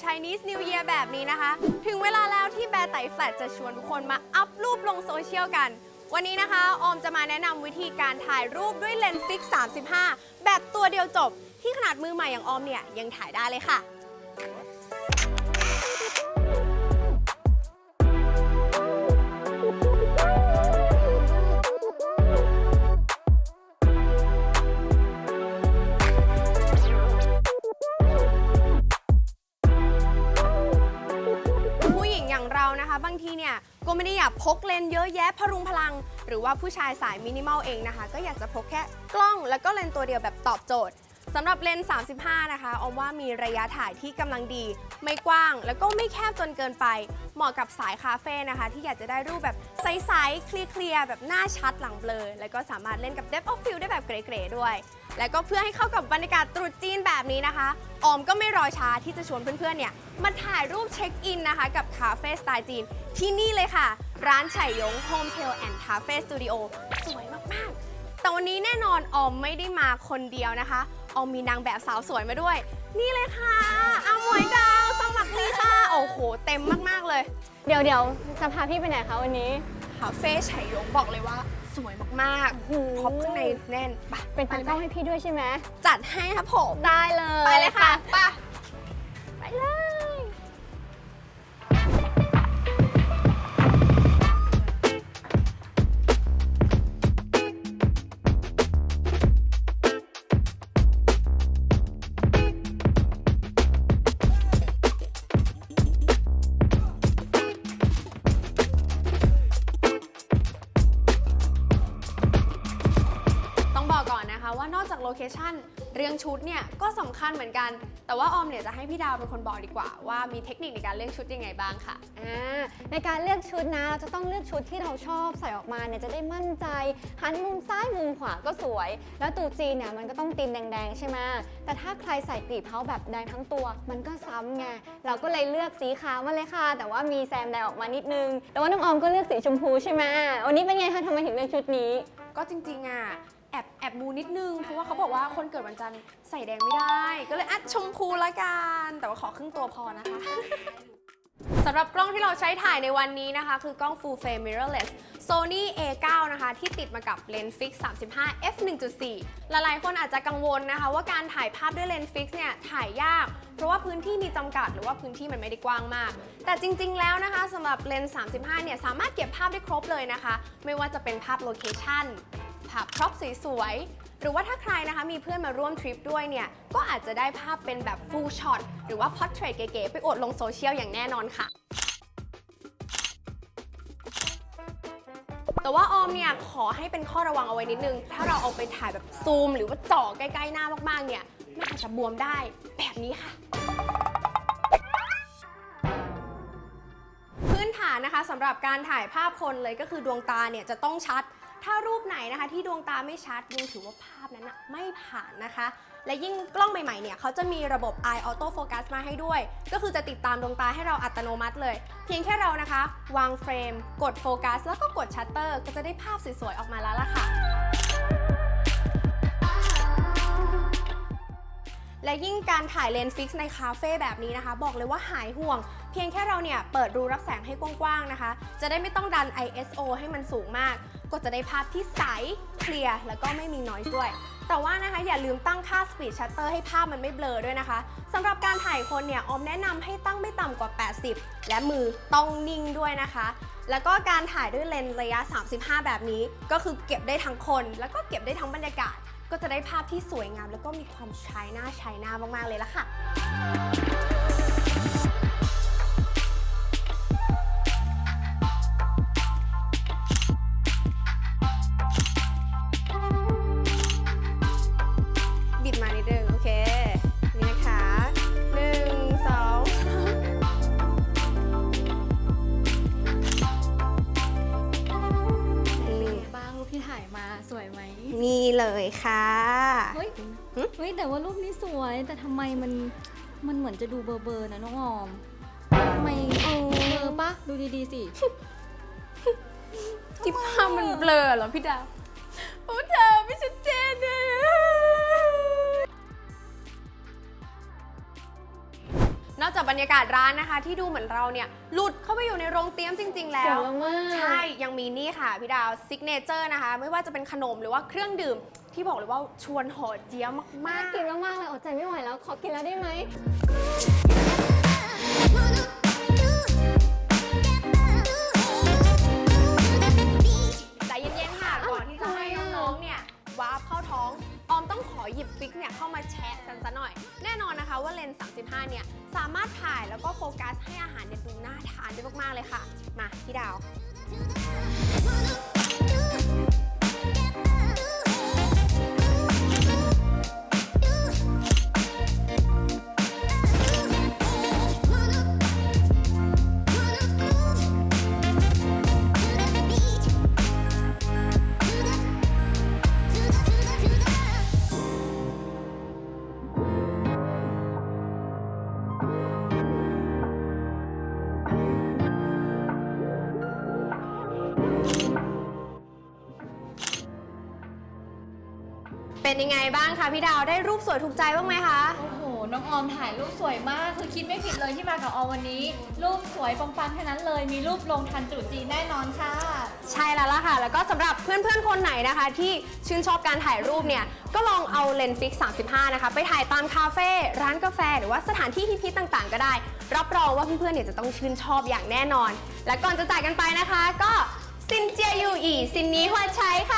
Chinese New Year แบบนี้นะคะ ถึงเวลาแล้วที่แบร์ไตแฟลตจะชวนทุกคนมาอัพรูปลงโซเชียลกัน วันนี้นะคะ ออมจะมาแนะนำวิธีการถ่ายรูปด้วยเลนส์ฟิก 35 แบบตัวเดียวจบ ที่ขนาดมือใหม่อย่างออมเนี่ยยังถ่ายได้เลยค่ะ บางทีเนี่ยก็ไม่ได้อยากพกเลนเยอะแยะพรุงพลัง หรือว่าผู้ชายสายมินิมอลเองนะคะ ก็อยากจะพกแค่กล้องแล้วก็เลนตัวเดียวแบบตอบโจทย์ สำหรับเลนส์ 35 นะคะออมว่ามีระยะถ่ายที่กำลังดี ไม่กว้าง แล้วก็ไม่แคบจนเกินไป เหมาะกับสายคาเฟ่นะคะ ที่อยากจะได้รูปแบบใสๆ เคลียร์ๆ แบบหน้าชัดหลังเบลอ แล้วก็สามารถเล่นกับ depth of field ได้แบบเก๋ ๆ ด้วย แล้วก็เพื่อให้เข้ากับบรรยากาศตรุษจีนแบบนี้นะคะ ออมก็ไม่รอช้าที่จะชวนเพื่อนๆ เนี่ย มาถ่ายรูปเช็คอินนะคะ กับคาเฟ่สไตล์จีน ที่นี่เลยค่ะ ร้านไฉยง Home Tail and Cafe Studio สวยมากๆ แต่วันนี้แน่นอนออมไม่ได้มาคนเดียวนะคะ ออมมีนางแบบสาวสวยมาด้วย นี่เลยค่ะอาหมวยดาวสมัครลีค่ะ โอ้โห เต็มมากๆเลย เดี๋ยวเดี๋ยวจะพาพี่ไปไหนคะวันนี้คาเฟ่ไฉยงบอกเลยว่า สวยมากโอ้โหๆครบข้างในแน่นไปเป็นไปตากล้องให้พี่ด้วยใช่ไหมจัดให้ครับผม ได้เลยไปเลยค่ะไปไปเลย โลเคชั่นเรื่องชุดเนี่ยก็สำคัญเหมือนกัน แต่ว่าออมเนี่ยจะให้พี่ดาวเป็นคนบอกดีกว่า ว่ามีเทคนิคในการเลือกชุดยังไงบ้างค่ะอ่าในการเลือกชุดนะเราจะต้องเลือกชุดที่เราชอบใส่ออกมาเนี่ยจะได้มั่นใจหันมุมซ้ายมุมขวาก็สวย แล้วตูจีนเนี่ยมันก็ต้องตีมแดงๆใช่ไหมแต่ถ้าใครใส่กลีบเท้าแบบแดงทั้งตัว มันก็ซ้ำไงเราก็เลยเลือกสีขาวมาเลยค่ะ แต่ว่ามีแซมแดงออกมานิดนึงแต่ว่าน้องออมก็เลือกสีชมพูใช่ไหมวันนี้เป็นไงคะทำไมถึงเลือกชุดนี้ ก็จริงๆอะ แอบแอบมูนิดนึง เพราะว่าเขาบอกว่าคนเกิดวันจันทร์ใส่แดงไม่ได้ ก็เลยอะชมพูละกัน แต่ว่าขอครึ่งตัวพอนะคะ สำหรับกล้องที่เราใช้ถ่ายในวันนี้นะคะ คือกล้อง Full Frame Mirrorless Sony A9 นะคะ ที่ติดมากับเลนส์ฟิก35 f 1.4 หลายๆคนอาจจะกังวลนะคะ ว่าการถ่ายภาพด้วยเลนส์ฟิกเนี่ยถ่ายยาก เพราะว่าพื้นที่มีจำกัดหรือว่าพื้นที่มันไม่ได้กว้างมาก แต่จริงๆแล้วนะคะสำหรับเลนส์35 เนี่ยสามารถเก็บภาพได้ครบเลยนะคะ ไม่ว่าจะเป็นภาพโลเคชั่น ภาพพร็อพสวยๆ หรือว่าถ้าใครนะคะมีเพื่อนมาร่วมทริปด้วยเนี่ย ก็อาจจะได้ภาพเป็นแบบ full shot หรือว่า portrait เก๋ๆ ไปอวดลงโซเชียลอย่างแน่นอนค่ะ แต่ว่าออมเนี่ย ขอให้เป็นข้อระวังเอาไว้นิดนึง ถ้าเราเอาไปถ่ายแบบซูม หรือว่าจ่อใกล้ๆหน้ามากๆเนี่ยมันอาจจะบวมได้แบบนี้ค่ะ นฐานะคะสำหรับการถ่ายภาพคนเลยก็คือดวงตาเนี่ยจะต้องชัด ถ้ารูปไหนนะคะ ที่ดวงตาไม่ชัดยิ่งถือว่าภาพนั้นนะไม่ผ่านนะคะ และยิ่งกล้องใหม่ๆเนี่ยเขาจะมีระบบ Eye Auto Focus มาให้ด้วย ก็คือจะติดตามดวงตาให้เราอัตโนมัติเลย เพียงแค่เรานะคะ วางเฟรม กดโฟกัสแล้วก็กดชัตเตอร์ก็จะได้ภาพสวยๆออกมาแล้วล่ะค่ะ และยิ่งการถ่ายเลนส์ฟิกในคาเฟ่แบบนี้นะคะ บอกเลยว่าหายห่วง เพียงแค่เราเนี่ยเปิดรูรับแสงให้กว้างๆนะคะ จะได้ไม่ต้องดัน ISO ให้มันสูงมาก ก็จะได้ภาพที่ใสเคลียร์แล้วก็ไม่มีน้อยด้วยแต่ว่านะคะอย่าลืมตั้งค่า Speed Shutter ให้ภาพมันไม่เบลอด้วยนะคะสำหรับการถ่ายคนเนี่ยออมแนะนำให้ตั้งไม่ต่ำกว่า 80 และมือต้องนิ่งด้วยนะคะ แล้วก็การถ่ายด้วยเลนส์ระยะ 35 แบบนี้ ก็คือเก็บได้ทั้งคน แล้วก็เก็บได้ทั้งบรรยากาศ ก็จะได้ภาพที่สวยงาม แล้วก็มีความชายหน้าชายหน้ามากๆเลยละค่ะ ค่ะเฮ้ยหึเฮ้ยแต่ว่ารูปนี้สวยแต่ทำไมมันมันเหมือนจะดูเบอร์เบอร์ๆนะน้องออมทำไมเออเบลอปะดูดีๆสิที่ภาพมันเบลอเหรอพี่ดาวโอ้เธอไม่ชัดเจน นอกจากบรรยากาศร้านนะคะ ที่ดูเหมือนเราเนี่ยหลุดเข้าไปอยู่ในโรงเตรียมจริง ๆ แล้สวยวมาก ใช่ ยังมีนี่ค่ะพี่ดาวซิกเนเจอร์นะคะ ไม่ว่าจะเป็นขนมหรือว่าเครื่องดื่มที่บอกเลยว่าชวนห่อเจี๊ยบมาน่ากกินมากๆเลยอดใจไม่ไหวแล้ว ขอกินแล้วได้ไหมากๆเลยค่ะ มาพี่ดาว เป็นยังไงบ้างคะพี่ดาวได้รูปสวยถูกใจบ้างไหมคะ โอ้โห น้องออมถ่ายรูปสวยมาก คือคิดไม่ผิดเลยที่มากับออมวันนี้ รูปสวยปังๆแค่นั้นเลย มีรูปลงทันตรุษจีนแน่นอนค่ะ ใช่แล้วล่ะค่ะ แล้วก็สำหรับเพื่อนๆ คนไหนนะคะ ที่ชื่นชอบการถ่ายรูปเนี่ย ก็ลองเอาเลนส์ฟิก 35 นะคะ ไปถ่ายตามคาเฟ่ร้านกาแฟ หรือว่าสถานที่ฮิตๆต่างๆ ก็ได้ รับรองว่าเพื่อนๆเนี่ยจะต้องชื่นชอบอย่างแน่นอน และก่อนจะจากกันไปนะคะ ก็ซินเจียยูอีซินนี้หัวใช้ค่ะ